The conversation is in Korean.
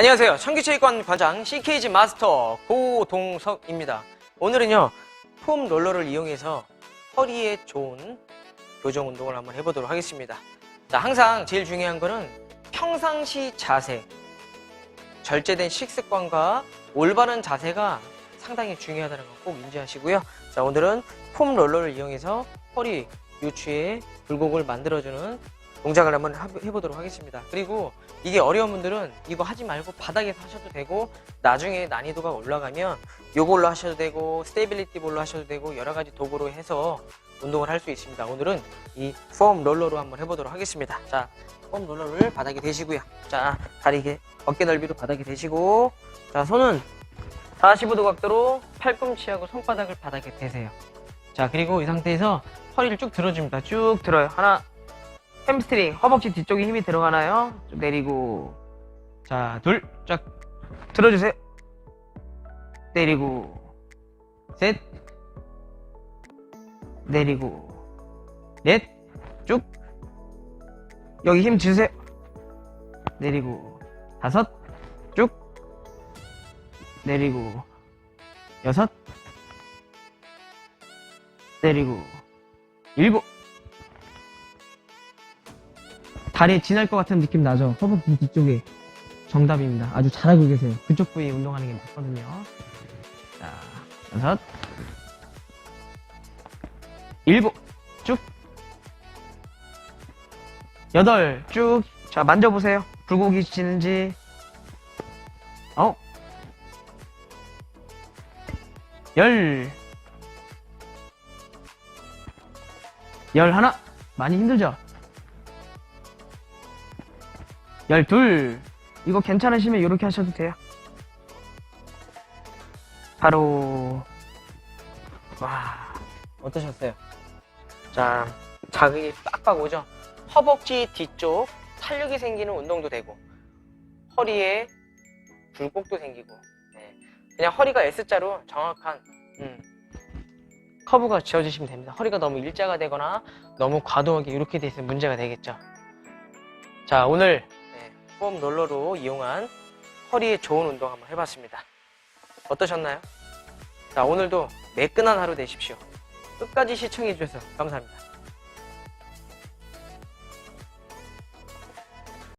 안녕하세요. 청기체육관 관장 CKG 마스터 고동석입니다. 오늘은요, 폼 롤러를 이용해서 허리에 좋은 교정 운동을 한번 해보도록 하겠습니다. 자, 항상 제일 중요한 거는 평상시 자세, 절제된 식습관과 올바른 자세가 상당히 중요하다는 거 꼭 인지하시고요. 자, 오늘은 폼 롤러를 이용해서 허리 요추에 굴곡을 만들어주는 동작을 한번 하- 해보도록 하겠습니다. 그리고 이게 어려운 분들은 이거 하지 말고 바닥에서 하셔도 되고 나중에 난이도가 올라가면 요걸로 하셔도 되고 스테이빌리티 볼로 하셔도 되고 여러 가지 도구로 해서 운동을 할 수 있습니다. 오늘은 이 폼 롤러로 한번 해보도록 하겠습니다. 자, 폼 롤러를 바닥에 대시고요. 자, 다리 이게 어깨 넓이로 바닥에 대시고 자, 손은 45도 각도로 팔꿈치하고 손바닥을 바닥에 대세요. 자, 그리고 이 상태에서 허리를 쭉 들어줍니다. 쭉 들어요. 하나, 햄스트링, 허벅지 뒤쪽에 힘이 들어가나요? 쭉 내리고. 자, 둘, 쫙 들어주세요. 내리고. 셋. 내리고. 넷. 쭉. 여기 힘 주세요. 내리고. 다섯. 쭉. 내리고. 여섯. 내리고. 일곱. 다리에 지날 것 같은 느낌 나죠? 허벅지 뒤쪽에 정답입니다. 아주 잘하고 계세요. 그쪽 부위 운동하는 게 맞거든요. 자, 여섯, 일곱, 쭉, 여덟, 쭉. 자, 만져보세요. 굴곡이 지는지. 아홉, 열, 열 하나. 많이 힘들죠? 열둘 이거 괜찮으시면 이렇게 하셔도 돼요 바로 와 어떠셨어요? 자 자극이 빡빡 오죠? 허벅지 뒤쪽 탄력이 생기는 운동도 되고 허리에 굴곡도 생기고 네. 그냥 허리가 S자로 정확한 음, 커브가 지어주시면 됩니다 허리가 너무 일자가 되거나 너무 과도하게 이렇게 돼 있으면 문제가 되겠죠 자 오늘 네, 폼 롤러로 이용한 허리에 좋은 운동 한번 해봤습니다. 어떠셨나요? 자, 오늘도 매끈한 하루 되십시오. 끝까지 시청해주셔서 감사합니다.